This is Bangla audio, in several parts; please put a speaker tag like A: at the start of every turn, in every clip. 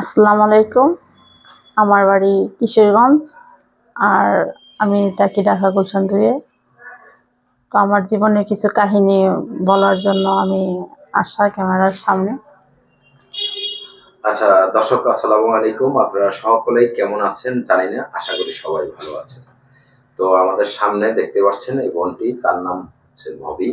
A: আসসালামু আলাইকুম। আমার বাড়ি কিশোরগঞ্জ আর আমি থাকি ঢাকা গুলশান দুয়ে তো আমার জীবনে কিছু কাহিনী বলার জন্য আমি আসা ক্যামেরার সামনে।
B: আচ্ছা দর্শক, আসসালামু আলাইকুম। আপনারা সকলেই কেমন আছেন জানি না, আশা করি সবাই ভালো আছেন। তো আমাদের সামনে দেখতে পাচ্ছেন এই বোনটি, তার নাম হচ্ছে ভবি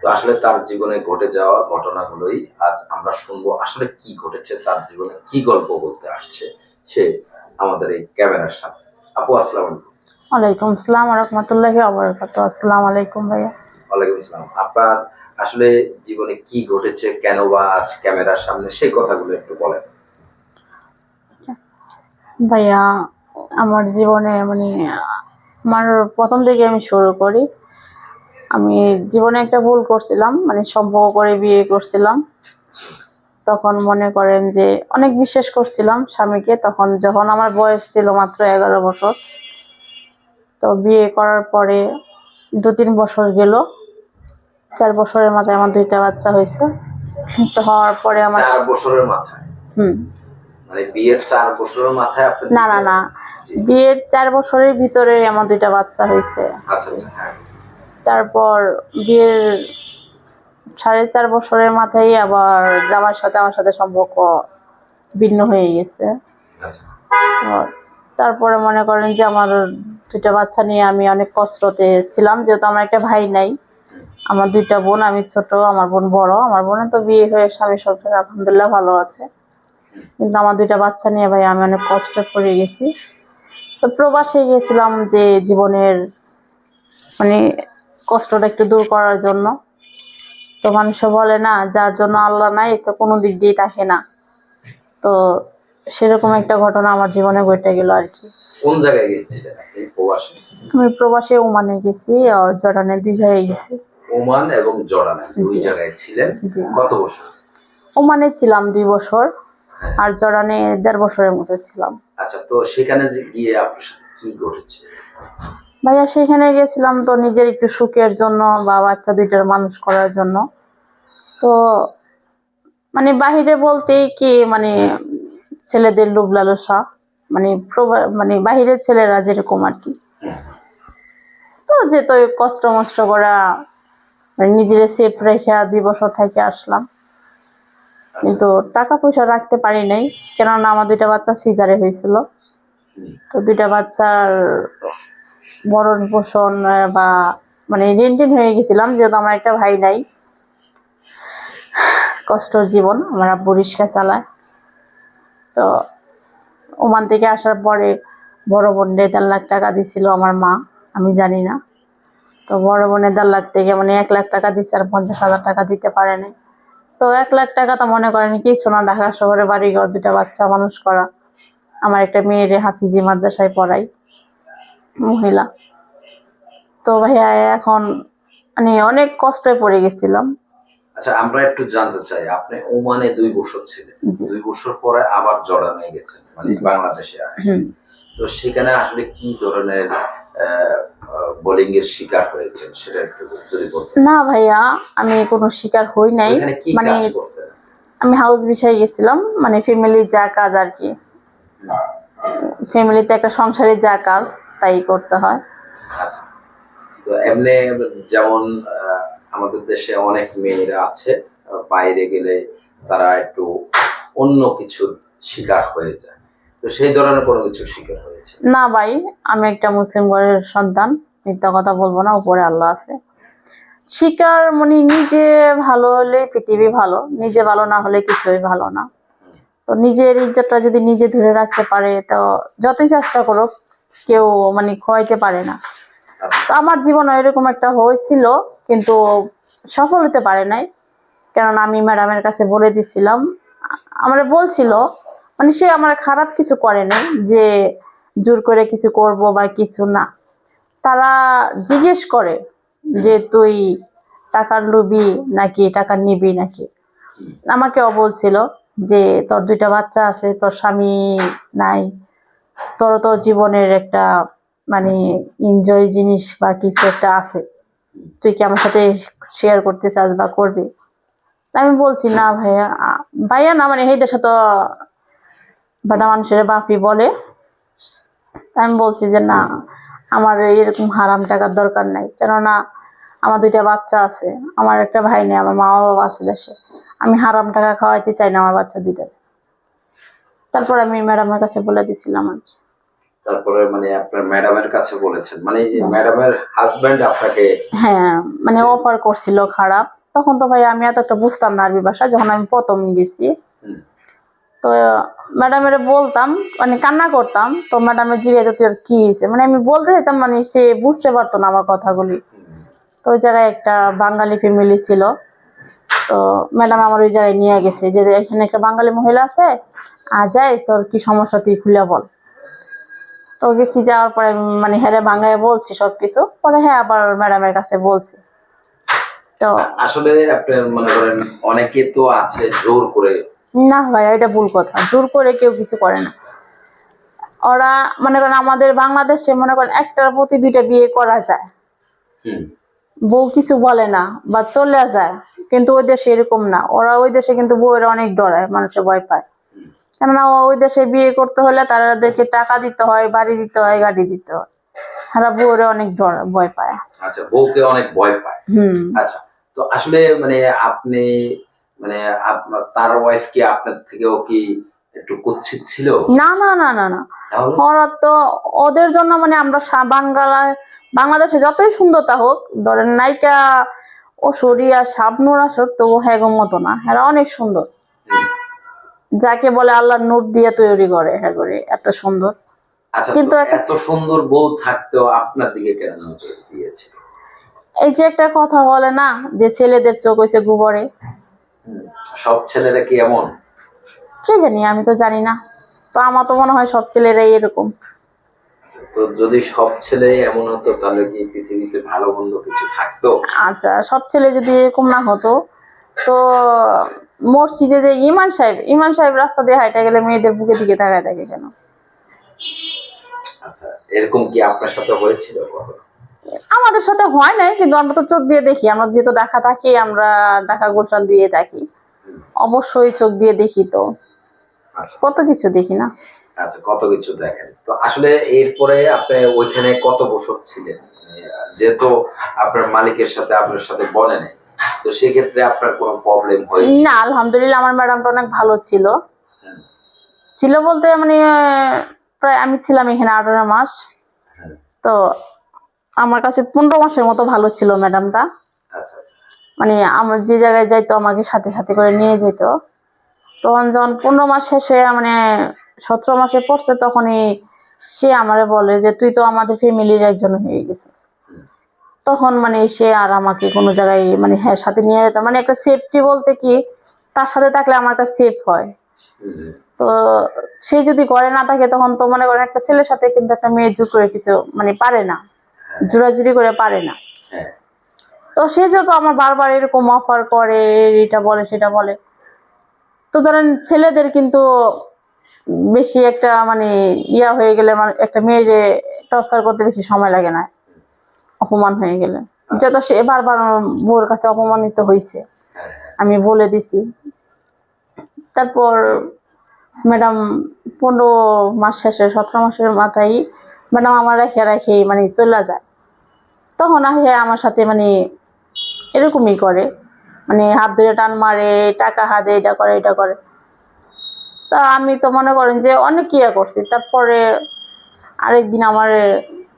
B: তো আসলে তার জীবনে ঘটে যাওয়া ঘটনাগুলোই আজ আমরা শুনব। আসলে কি ঘটেছে তার জীবনে কি গল্প বলতে আসছে সে আমাদের এই ক্যামেরার সামনে। আপু আসসালামু আলাইকুম।
A: ওয়ালাইকুম আসসালাম রহমতুল্লাহি আসসালামু আলাইকুম ভাইয়া।
B: ওয়ালাইকুম আসসালাম। আপনার আসলে জীবনে কি ঘটেছে কেন বা আজ ক্যামেরার সামনে সেই কথাগুলো একটু বলেন।
A: ভাইয়া আমার জীবনে মানে আমার প্রথম থেকে আমি শুরু করি আমি জীবনে একটা ভুল করছিলাম মানে সম্পর্ক করে বিয়ে করছিলাম। তখন মনে করেন যে অনেক বিশ্বাস করছিলাম স্বামীকে তখন যখন আমার বয়স ছিল মাত্র এগারো বছর তো বিয়ে করার পরে দু তিন বছর গেল। চার বছরের মাথায় আমার দুইটা বাচ্চা হয়েছে। তো হওয়ার পরে আমার
B: চার বছরের মাথায়?
A: হুম।
B: মানে বিয়ের চার বছরের মাথায়
A: না না না। বিয়ের চার বছরের ভিতরে আমার দুইটা বাচ্চা হয়েছে।
B: আচ্ছা আচ্ছা হ্যাঁ।
A: তারপর বিয়ের সাড়ে চার বছরের মাথায় আবার জামার সাথে আমার সাথে সম্পর্ক ভিন্ন হয়ে গেছে।
B: আচ্ছা।
A: তারপরে মনে করেন যে আমার দুইটা বাচ্চা নিয়ে আমি অনেক কষ্টতে ছিলাম যেহেতু আমার একটা ভাই নাই। আমার দুইটা বোন আমি ছোট আমার বোন বড়। আমার বোনের তো বিয়ে হয়ে স্বামী সংসার আলহামদুলিল্লাহ ভালো আছে। কিন্তু আমার দুইটা বাচ্চা নিয়ে ভাই আমি অনেক কষ্ট পড়ে গেছি। তো প্রবাসে গিয়েছিলাম যে জীবনের মানে কষ্টটা একটু দূর করার জন্য। তো মানুষে বলে না যার জন্য আল্লাহ নাই তো কোনো দিক দিয়ে থাকে না। তো সেরকম একটা ঘটনা আমার জীবনে ঘটে গেল আর কি।
B: কোন জায়গায় গিয়েছিলেন প্রবাসে?
A: আমি প্রবাসে ওমানে গেছি জর্ডানে দুই জায়গায় গেছি।
B: ওমান এবং জর্ডানে দুই জায়গায় ছিলেন। কত বছর?
A: ওমানে ছিলাম দুই বছর
B: হ্যাঁ।
A: আর জর্ডানে দেড় বছরের মতো ছিলাম।
B: আচ্ছা তো সেখানে গিয়ে আপনার সাথে কি ঘটেছে?
A: ভাইয়া, সেখানে গেছিলাম তো নিজের একটু সুখের জন্য বা বাচ্চা দুইটার মানুষ করার জন্য। তো মানে বাহিরে বলতেই কি মানে ছেলেদের লোভ লালসা মানে মানে বাহিরের ছেলেরা যেরকম আর কি। তো যে তো কষ্ট মষ্ট করা মানে নিজের সেফ রেখে দুই বছর থেকে আসলাম। কিন্তু টাকা পয়সা রাখতে পারি নাই, কেননা আমার দুইটা বাচ্চা সিজারে হয়েছিল। তো দুইটা বাচ্চার ভরণ পোষণ বা মানে রেন্টিন হয়ে গেছিলাম, যেহেতু আমার একটা ভাই নাই। কষ্টর জীবন, আমার আব্বু রিক্সা চালায়। তো ওমান থেকে আসার পরে বড় বোনের দেড় লাখ টাকা দিছিল আমার মা, আমি জানি না। তো বড় বোনের দেড় লাখ থেকে মানে এক লাখ টাকা দিচ্ছে আর পঞ্চাশ হাজার টাকা দিতে পারে নাই। তো এক লাখ টাকা তো মনে করেন কিছু না, ঢাকা শহরে বাড়ি ঘর দুটা বাচ্চা মানুষ করা। আমার একটা মেয়েরে হাফিজি মাদ্রাসায় পড়াই। মহিলা। তো ভাইয়া এখন মানে অনেক কষ্টে পড়ে গেছিলাম।
B: আচ্ছা আমরা একটু জানতে চাই আপনি ওমানে দুই বছর ছিলেন। দুই বছর পরে আবার জর্ডানে গেছেন মানে বাংলাদেশে। তো সেখানে আসলে কি ধরনের বোলিং এর শিকার হয়েছেন সেটা একটু যদি বলতেন।
A: না ভাইয়া আমি কোনো শিকার হই নাই। মানে আমি হাউস বিছাই গেছিলাম মানে ফ্যামিলির যা কাজ আর কি। ফ্যামিলিতে একটা সংসারের যা কাজ তাই করতে হয়।
B: আচ্ছা। তো এমনি যেমন আমাদের দেশে অনেক মেয়েরা আছে বাইরে গেলে তারা একটু অন্য কিছুর শিকার হয়ে যায়। তো সেই ধরনের কোনো কিছু শিকার হয়েছে?
A: না ভাই আমি একটা মুসলিম ঘরের সন্তান মিথ্যা কথা বলব না উপরে আল্লাহ আছে। শিকার মানে নিজে ভালো হলে পৃথিবী ভালো নিজে ভালো না হলে কিছুই ভালো না। তো নিজের ইজ্জতটা যদি নিজে ধরে রাখতে পারে তো যতই চেষ্টা করুক কেউ মানে খোয়াইতে পারে না। তো আমার জীবনে এরকম একটা হয়েছিল, কিন্তু সফল হতে পারে নাই। কেননা আমি ম্যাডামের কাছে বলে দিছিলাম। আমার বলছিল মানে সে আমার খারাপ কিছু করে নাই, যে জোর করে কিছু করব বা কিছু না। তারা জিজ্ঞেস করে যে, তুই টাকার লুবি নাকি টাকা নিবি নাকি? আমাকেও বলছিল যে, তোর দুইটা বাচ্চা আছে, তোর স্বামী নাই। তোর তো জীবনের একটা মানে এনজয় জিনিস বা কিছু একটা আছে। তুই কি আমার সাথে শেয়ার করতে চাস বা করবি? আমি বলছি, না ভাইয়া। ভাইয়া না মানে এই দেশে তো বেটা মানুষের বাপি বলে। আমি বলছি যে, না, আমার এরকম হারাম টাকার দরকার নাই। কেননা আমার দুইটা বাচ্চা আছে, আমার একটা ভাই নেই, আমার মা বাবা আছে দেশে। আমি হারাম টাকা খাওয়াইতে চাই না আমার বাচ্চা দুইটা তারপর আমি ম্যাডামের কাছে বলে দিছিলাম আর কি।
B: তারপরে মানে আপনার ম্যাডামের কাছে বলেছেন। মানে এই যে ম্যাডামের হাজবেন্ড আপনাকে
A: হ্যাঁ মানে অফার করছিল খারাপ। তখন তো ভাই আমি এত একটা বুঝতাম না আরবি ভাষা যখন আমি প্রথম গেছি। তো ম্যাডামের বলতাম মানে কান্না করতাম। তো ম্যাডামের জিজ্ঞাসা তুই আর কি হয়েছে? মানে আমি বলতে চাইতাম মানে সে বুঝতে পারতো না আমার কথাগুলি। তো ওই জায়গায় একটা বাঙালি ফ্যামিলি ছিল। তো ম্যাডাম আমার ওই জায়গায় নিয়ে গেছে যে এখানে একটা বাঙালি মহিলা আছে আ যাই তোর কি সমস্যা তুই খুলে বল। তো গেছি যাওয়ার পরে মানে হ্যাঁ বাংলায় বলছি সবকিছু। পরে হ্যাঁ আবার ম্যাডামের কাছে বলছি। তো
B: আসলে আপনার মনে করেন অনেকে তো আছে জোর করে।
A: না ভাই এটা ভুল কথা। জোর করে কেউ কিছু করে না। ওরা মনে করেন আমাদের বাংলাদেশে মনে করেন একটার প্রতি দুইটা বিয়ে করা যায়। বউ কিছু বলে না বা চলে যায়। কিন্তু ওই দেশে এরকম না। ওরা ওই দেশে কিন্তু বউয়েরা অনেক ডরায় মানুষের ভয় পায়। কেননা ওই দেশে বিয়ে করতে হলে তাদেরকে টাকা দিতে হয় বাড়ি দিতে হয় গাড়ি দিতে হয়। তারা বউয়েরা অনেক ভয় পায়।
B: আচ্ছা বউকে অনেক ভয় পায়।
A: হুম।
B: আচ্ছা তো আসলে মানে আপনি মানে তার ওয়াইফ কি আপনার থেকেও কি একটু কুচ্ছিত ছিল?
A: না না না না না। ওরা তো ওদের জন্য মানে আমরা বাংলায় বাংলাদেশে যতই সুন্দরতা হোক ধরেন নায়িকা ও সরিয়া শাবনুর আসক তো ও হ্যাগো মতো না। এরা অনেক সুন্দর। যাকে বলে আল্লাহ নূর দিয়ে তৈরি করে হ্যাঁ করে এত সুন্দর।
B: আচ্ছা
A: কিন্তু
B: এত সুন্দর বউ থাকতেও আপনার দিকে কেন নজর দিয়েছে?
A: এই যে একটা কথা বলে না যে ছেলেদের চোখ হয়েছে গোবরে।
B: সব ছেলেরা কি এমন?
A: কে জানি আমি তো জানি না। তো আমার তো মনে হয় সব ছেলেরাই এরকম।
B: তো যদি সব ছেলে এমন হতো তাহলে কি পৃথিবীতে ভালো মন্দ কিছু থাকতো?
A: আচ্ছা সব ছেলে যদি এরকম না হতো তো মসজিদে যে ইমান সাহেব ইমান সাহেব রাস্তা দিয়ে হাইটা গেলে মেয়েদের বুকে দিকে তাকায় থাকে কেন?
B: আচ্ছা এরকম কি আপনার সাথে হয়েছিল
A: আমাদের সাথে হয় নাই কিন্তু আমরা তো চোখ দিয়ে দেখি। আমরা যেহেতু ঢাকা থাকি আমরা ঢাকা গুলশান দিয়ে থাকি। অবশ্যই চোখ দিয়ে দেখি তো।
B: আচ্ছা।
A: কত কিছু দেখি না।
B: আচ্ছা কত কিছু দেখেন? তো আসলে এরপরে আপনি ওইখানে কত বছর ছিলেন? যেহেতু আপনার মালিকের সাথে আপনার সাথে বলে নেই। তো সেক্ষেত্রে আপনার কোনো প্রবলেম হয়েছে?
A: না আলহামদুলিল্লাহ আমার ম্যাডামটা অনেক ভালো ছিল। ছিল বলতে মানে প্রায় আমি ছিলাম এখানে আঠারো মাস। তো আমার কাছে পনেরো মাসের মতো ভালো ছিল ম্যাডামটা।
B: আচ্ছা আচ্ছা।
A: মানে আমার যে জায়গায় যাইতো আমাকে সাথে সাথে করে নিয়ে যেত। তখন যখন পনেরো মাস শেষে মানে সতেরো মাসে পড়ছে তখনই সে আমারে বলে যে তুই তো আমাদের ফ্যামিলির একজন হয়ে গেছিস। তখন মানে সে আর আমাকে কোনো জায়গায় মানে হ্যাঁ সাথে নিয়ে যেত। মানে একটা সেফটি বলতে কি তার সাথে থাকলে আমার কাছে সেফ হয়। তো সে যদি ঘরে না থাকে তখন তো মনে করেন একটা ছেলের সাথে কিন্তু একটা মেয়ে জোর করে কিছু মানে পারে না। জোরাজুরি করে পারে না।
B: হ্যাঁ।
A: তো সে যত আমার বারবার এরকম অফার করে এটা বলে সেটা বলে তো ধরেন ছেলেদের কিন্তু বেশি একটা মানে ইয়া হয়ে গেলে মানে একটা মেয়ে যে টর্চার করতে বেশি সময় লাগে না। অপমান হয়ে গেলে। যত সে বারবার বউর কাছে অপমানিত হয়েছে
B: হ্যাঁ হ্যাঁ,
A: আমি বলে দিছি। তারপর ম্যাডাম পনেরো মাস শেষে সতেরো মাসের মাথায় ম্যাডাম আমার রেখে রেখে মানে চলে যায়। তখন আসে আমার সাথে মানে এরকমই করে। মানে হাত ধরে টান মারে টাকা হাতে এটা করে এটা করে। তা আমি তো মনে করেন যে অনেক ইয়ে করছি। তারপরে আরেকদিন আমার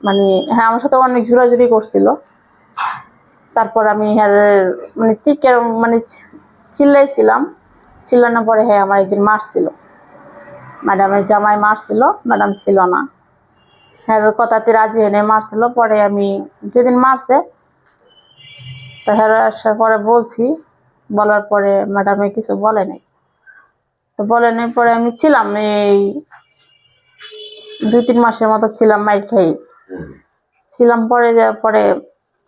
A: মানে হ্যাঁ আমার সাথে অনেক জোরাজুরি করছিল। তারপর আমি হ্যাঁ মানে চিকের মানে চিল্লাইছিলাম। চিল্লানোর পরে হ্যাঁ আমার একদিন মারছিল। ম্যাডামের জামাই মারছিল, ম্যাডাম ছিল না। হ্যাঁ কথাতে রাজি হয়ে মারছিল। পরে আমি, যেদিন মারছে, তা হ্যাঁ আসার পরে বলছি, বলার পরে ম্যাডামে কিছু বলে নাই। তো বলে নাই, পরে আমি ছিলাম, এই দুই তিন মাসের মতো ছিলাম মাইর খাই। ছিলাম পরে পরে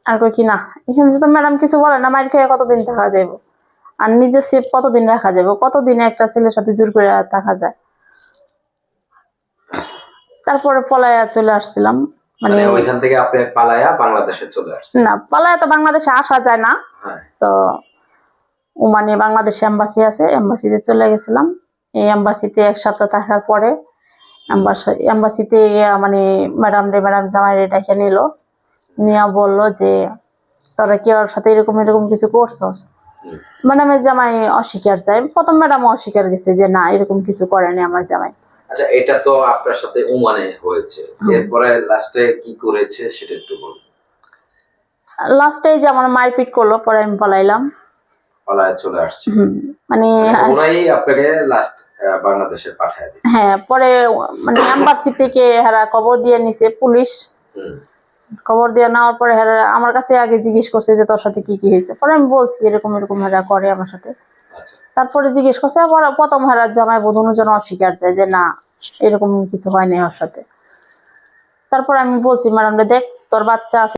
A: আর কই কি না। এখানে তো ম্যাডাম কিছু বলে না মাইর খেয়ে কতদিন থাকা যাইব? আর নিজের সেফ কতদিন রাখা যাবে কতদিনে একটা ছেলের সাথে জোর করে থাকা যায়? তারপরে পলায়া চলে আসছিলাম। মানে
B: মানে ওইখান থেকে আপনি পালায়া বাংলাদেশে চলে আসছেন?
A: না পলায়া তো বাংলাদেশে আসা যায় না।
B: হ্যাঁ।
A: তো ওমানে বাংলাদেশ এম্বাসি আছে এম্বাসিতে চলে গেছিলাম। এই এম্বাসিতে এক সপ্তাহ থাকার পরে এম্বাসিতে মানে ম্যাডাম রে ম্যাডাম জামাই রে ডেকে নিল। নিয়ে বলল যে তোরা কি ওর সাথে এরকম এরকম কিছু করছস? ম্যাডামের জামাই অস্বীকার চাই প্রথম ম্যাডাম অস্বীকার গেছে যে না এরকম কিছু করেনি আমার জামাই।
B: আচ্ছা এটা তো আপনার সাথে ওমানে হয়েছে। এরপরে লাস্টে কি করেছে সেটা একটু বলুন।
A: লাস্টে যে আমার মারপিট করল পরে আমি পলাইলাম।
B: পালায় চলে আসছে।
A: মানে
B: মানে ওরাই আপনাকে লাস্ট বাংলাদেশে পাঠায় দিই
A: হ্যাঁ পরে মানে এম্বাসি থেকে হেরা খবর দিয়ে নিছে পুলিশ। খবর দিয়ে নেওয়ার পরে হেরা আমার কাছে আগে জিজ্ঞেস করছে যে তোর সাথে কি কি হয়েছে? পরে আমি বলছি এরকম এরকম হেরা করে আমার সাথে।
B: আচ্ছা।
A: তারপরে জিজ্ঞেস করছে আবার প্রথম হেরার জামাই বোধনের জন্য অস্বীকার যায় যে না এরকম কিছু হয়নি ওর সাথে। তারপর আমি বলছি ম্যাডাম দেখ তোর বাচ্চা আছে